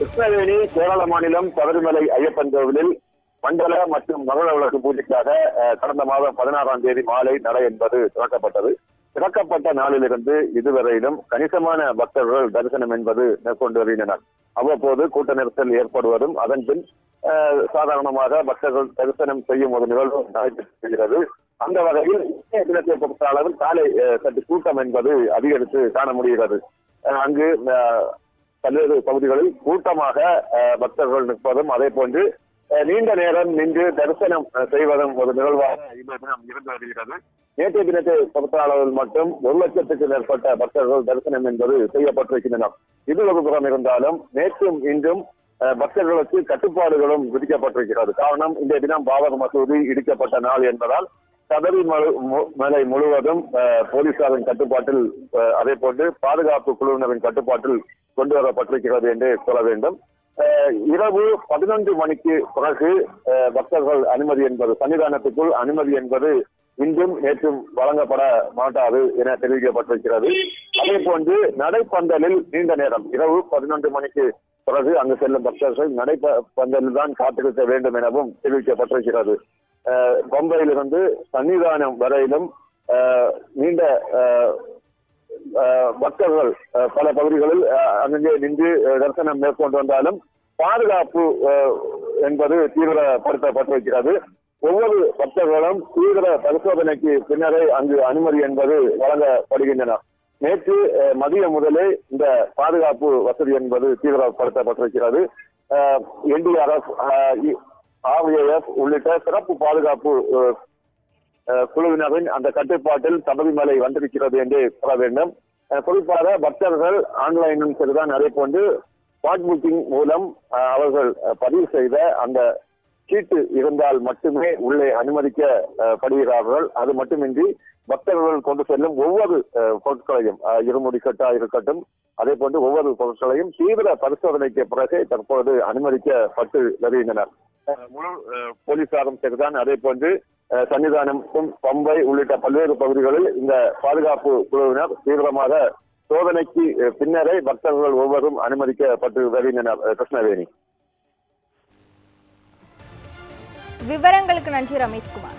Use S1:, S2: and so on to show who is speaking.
S1: கிருஷ்ணவேணி கேரள மாநிலம் சபரிமலை ஐயப்பன் கோவிலில் மண்டல மற்றும் மகள விளக்கு பூஜைக்காக அஹ், கடந்த மாதம் பதினாறாம் தேதி மாலை நடை என்பது திறக்கப்பட்டது. திறக்கப்பட்ட நாளிலிருந்து இதுவரையிலும் கணிசமான பக்தர்கள் தரிசனம் என்பது மேற்கொண்டு வருகின்றனர். அவ்வப்போது கூட்ட நெரிசல் ஏற்படுவதும் அதன் பின் அஹ், சாதாரணமாக பக்தர்கள் தரிசனம் செய்யும் ஒரு நிகழ்வு நடைபெற்று வருகிறது அந்த வகையில் இன்றைய தினத்தை பொறுத்த அளவில் காலை சற்று கூட்டம் என்பது அதிகரித்து காண முடிகிறது. அஹ், அங்கு அஹ், பல்வேறு பகுதிகளில் கூட்டமாக பக்தர்கள் நிற்பதும் அதே போன்று அஹ், நீண்ட நேரம் நின்று தரிசனம் அஹ், செய்வதும் ஒரு நிகழ்வாக தினம் இருந்து வருகிறது. நேற்றைய தினத்தை பொறுத்த அளவில் மட்டும் ஒரு லட்சத்துக்கு மேற்பட்ட பக்தர்கள் தரிசனம் என்பது செய்யப்பட்டிருக்கின்றனர் இது ஒரு புறம் இருந்தாலும் நேற்றும் இன்றும் பக்தர்களுக்கு கட்டுப்பாடுகளும் விதிக்கப்பட்டிருக்கிறது. காரணம் இந்த தினம் பாபர் மசூதி இடிக்கப்பட்ட நாள் என்பதால் சபரிமலை மலை முழுவதும் போலீசாரின் கட்டுப்பாட்டில் அதே போன்று பாதுகாப்பு குழுவினரின் கட்டுப்பாட்டில் கொண்டு வரப்பட்டிருக்கிறது என்று சொல்ல வேண்டும். இரவு பதினொன்று மணிக்கு பிறகு பக்தர்கள் அனுமதி என்பது சன்னிதானத்துக்குள் அனுமதி என்பது இன்றும் நேற்றும் வழங்கப்பட மாட்டாது என தெரிவிக்கப்பட்டிருக்கிறது. அதே போன்று நடைப்பந்தலில் நீண்ட நேரம் இரவு பதினொன்று மணிக்கு பிறகு அங்கு செல்லும் பக்தர்கள் நடைப்பந்தலில் தான் காத்திருக்க வேண்டும் எனவும் தெரிவிக்கப்பட்டிருக்கிறது. பம்பையிலிருந்து சன்னிதானம் வரையிலும் நீண்ட பக்தர்கள் பல பகுதிகளில் அங்கே நின்று தரிசனம் மேற்கொண்டு வந்தாலும் பாதுகாப்பு என்பது தீவிரப்படுத்தப்பட்டிருக்கிறது ஒவ்வொரு பக்தர்களும் தீவிர பரிசோதனைக்கு பின்னரே அங்கு அனுமதி என்பது வழங்கப்படுகின்றன. நேற்று மதியம் முதலே இந்த பாதுகாப்பு வசதி என்பது தீவிரப்படுத்தப்பட்டிருக்கிறது. என்டிஆர்எஃப் ஆர்ஏஎஃப் உள்ளிட்ட சிறப்பு பாதுகாப்பு குழுவினரின் அந்த கட்டுப்பாட்டில் சபரிமலை வந்திருக்கிறது என்று கூற வேண்டும். குறிப்பாக பக்தர்கள் ஆன்லைனும் சரிதான் அதே போன்று ஸ்பாட் புக்கிங் மூலம் அவர்கள் பதிவு செய்த அந்த சீட்டு இருந்தால் மட்டுமே உள்ளே அனுமதிக்கப்படுகிறார்கள் அது மட்டுமின்றி பக்தர்கள் கொண்டு செல்லும் ஒவ்வொரு பொருட்களையும் இருமுடி கட்டா இருக்கட்டும் அதே போன்று ஒவ்வொரு பொருட்களையும் தீவிர பரிசோதனைக்கு பிறகு தற்போது அனுமதிக்கப்பட்டு வருகின்றனர் முழு போலீசாரும் சரிதான். அதே போன்று சன்னிதானம் சன்னிதானமும் பம்பை உள்ளிட்ட பல்வேறு பகுதிகளில் இந்த பாதுகாப்பு குழுவினர் தீவிரமாக சோதனைக்கு பின்னரே பக்தர்கள் ஒவ்வொரும் அனுமதிக்கப்பட்டு வருகின்றனர் கிருஷ்ணவேணி.
S2: விவரங்களுக்கு நன்றி ரமேஷ்குமார்.